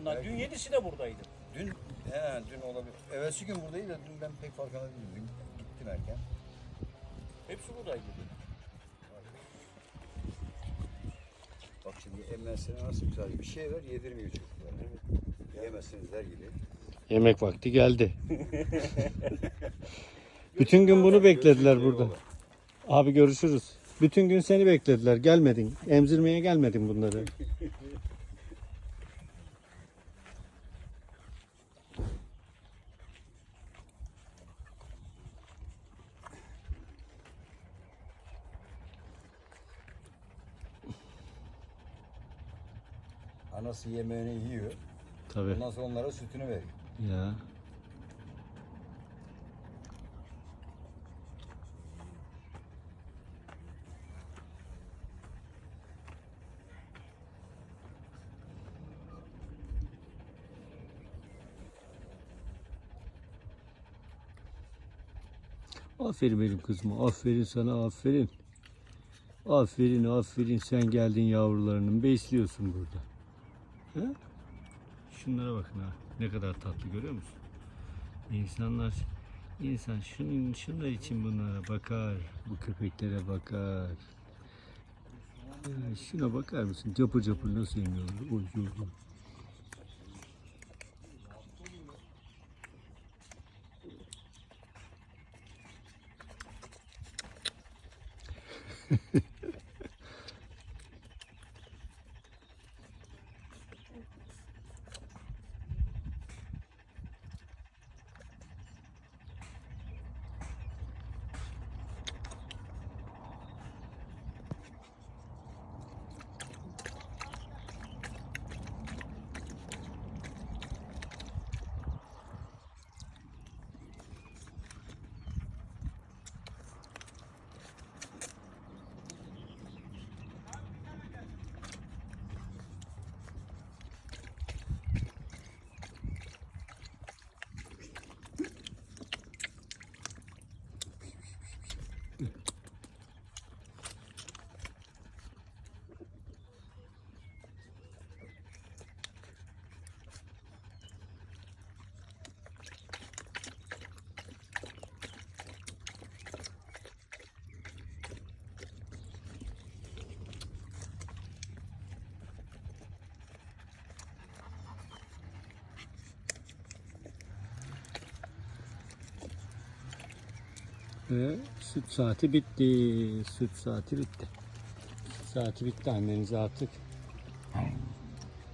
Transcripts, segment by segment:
Bunlar dün yedisi de buradaydı. Dün, he, dün olabilir. Evvelsi gün buradaydı da dün ben pek farkında değildim. Dün gittim erken. Hepsi buradaydı dün. Bak şimdi emmesine nasıl güzel bir şey ver yedirmiyor çocuklar. Yemezsiniz der gibi. Yemek vakti geldi. Bütün gün bunu beklediler burada. Abi görüşürüz. Bütün gün seni beklediler. Gelmedin. Emzirmeye gelmedin bunları. Anası yemeğini yiyor. Tabii. Ondan sonra onlara sütünü veriyor. Ya. Aferin benim kızıma. Aferin sana aferin. Aferin aferin sen geldin yavrularının besliyorsun burada. He? Şunlara bakın ha. Ne kadar tatlı görüyor musun? İnsanlar insan şunun şunlar için bunlara bakar. Bu köpeklere bakar. Ee, şuna bakar mısın? Capır capır nasıl emiyorlar? Oy, oy, oy. Ve süt saati bitti. Süt saati bitti. Süt saati bitti annenize artık.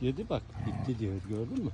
Dedi bak bitti diyor gördün mü?